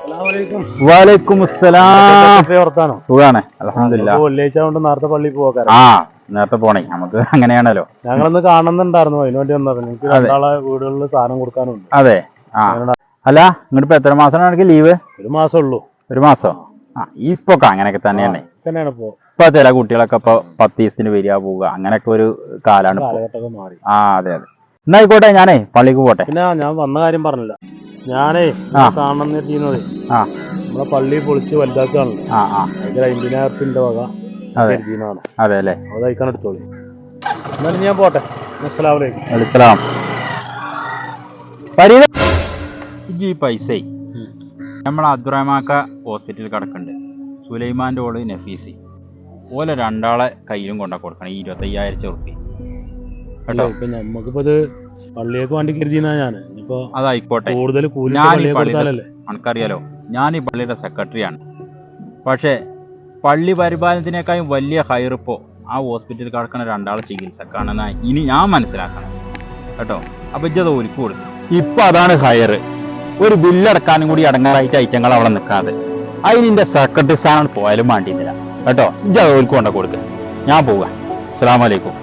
വാലൈക്കും സുഖാണ്. വെള്ളിയാഴ്ച നേരത്തെ പള്ളി ആ നേരത്തെ പോണേ. നമുക്ക് അങ്ങനെയാണല്ലോ. ഞങ്ങളൊന്ന് കാണുന്നുണ്ടായിരുന്നു അതിനുവേണ്ടി വേണ്ടി വന്നത്. എനിക്ക് രണ്ടാളെ വീടുകളിൽ സാധനം കൊടുക്കാനുണ്ട്. അതെ. ആ. അല്ല ഇങ്ങോട്ട് എത്ര മാസമാണ് ലീവ്? ഒരു മാസം ഉള്ളൂ ഒരു മാസോ? ആ ഇപ്പൊ അങ്ങനെയൊക്കെ തന്നെയാണ്. തന്നെയാണ് ഇപ്പോ. ഇപ്പൊ ചില കുട്ടികളൊക്കെ ഇപ്പൊ പത്ത് ദിവസത്തിന് വരിക പോവുക. അങ്ങനെയൊക്കെ ഒരു കാലാണ് ആ അതെ അതെ. എന്നായിക്കോട്ടെ ഞാനേ പള്ളിക്ക് പോട്ടെ. പിന്നെ ഞാൻ വന്ന കാര്യം പറഞ്ഞില്ല. ഞാനേ. കാണണം നമ്മളെ പള്ളി പൊളിച്ച് വലുതാക്കാണ്. അതിന്റെ അമ്പതിനായിരത്തിന്റെ വക അതെ. അതെ അല്ലേ? അത് അയക്കാൻ എടുത്തോളി. എന്നാലും ഞാൻ പോട്ടെ. ഈ പൈസ നമ്മൾ അബ്ദുറഹ്മാക്ക ഹോസ്പിറ്റലിൽ കിടക്കുന്നുണ്ട് സുലൈമാന്റെ ഓൾ നഫീസി. ഓലെ രണ്ടാളെ കയ്യിലും കൊണ്ട കൊടുക്കണം ഈ ഇരുപത്തയ്യായിരം ചെറുപ്പി കേട്ടോ ഇപ്പൊ നമുക്കിപ്പോ ഇത് പള്ളിയേക്ക് വേണ്ടി കരുതിയെന്നാ ഞാൻ ഇനിയിപ്പോ അതായിക്കോട്ടെ. കൂടുതൽ ഞാൻ ഈ പള്ളിയെ പള്ളിയുടെ അനക്കറിയാലോ ഞാൻ ഈ പള്ളിയുടെ സെക്രട്ടറിയാണ്. പക്ഷേ പള്ളി പരിപാലനത്തിനേക്കാളും വലിയ ഹൈറിപ്പോ ആ ഹോസ്പിറ്റലിൽ കിടക്കുന്ന രണ്ടാളെ ചികിത്സക്കാണെന്നാ ഇനി ഞാൻ മനസ്സിലാക്കണം. കേട്ടോ? അപ്പൊ ഇജ്ജത് ഒരുക്കി കൊടുത്തു ഇപ്പൊ അതാണ് ഹയർ ഒരു ബില്ലടക്കാനും കൂടി അടങ്ങാറായിട്ട് ഐറ്റങ്ങൾ അവിടെ നിൽക്കാതെ. അതിനിന്റെ സെക്രട്ടറി സ്ഥാനം പോയാലും വേണ്ടിയില്ല കേട്ടോ? ഇജ്ജത് ഒരുക്ക് കൊണ്ട കൊടുക്കുക ഞാൻ പോവുക അസ്സാം വലൈക്കും